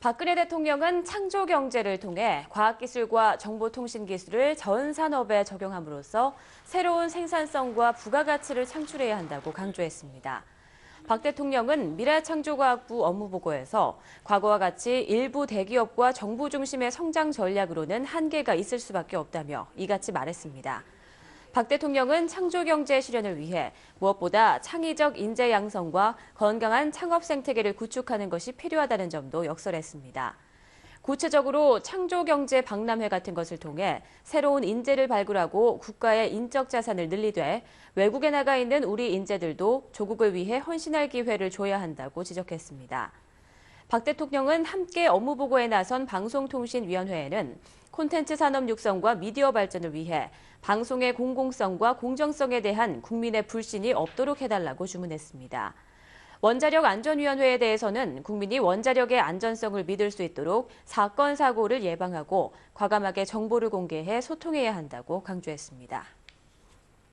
박근혜 대통령은 창조 경제를 통해 과학기술과 정보통신기술을 전 산업에 적용함으로써 새로운 생산성과 부가가치를 창출해야 한다고 강조했습니다. 박 대통령은 미래창조과학부 업무보고에서 과거와 같이 일부 대기업과 정부 중심의 성장 전략으로는 한계가 있을 수밖에 없다며 이같이 말했습니다. 박 대통령은 창조 경제 실현을 위해 무엇보다 창의적 인재 양성과 건강한 창업 생태계를 구축하는 것이 필요하다는 점도 역설했습니다. 구체적으로 창조 경제 박람회 같은 것을 통해 새로운 인재를 발굴하고 국가의 인적 자산을 늘리되 외국에 나가 있는 우리 인재들도 조국을 위해 헌신할 기회를 줘야 한다고 지적했습니다. 박 대통령은 함께 업무 보고에 나선 방송통신위원회에는 콘텐츠 산업 육성과 미디어 발전을 위해 방송의 공공성과 공정성에 대한 국민의 불신이 없도록 해달라고 주문했습니다. 원자력 안전위원회에 대해서는 국민이 원자력의 안전성을 믿을 수 있도록 사건 사고를 예방하고 과감하게 정보를 공개해 소통해야 한다고 강조했습니다.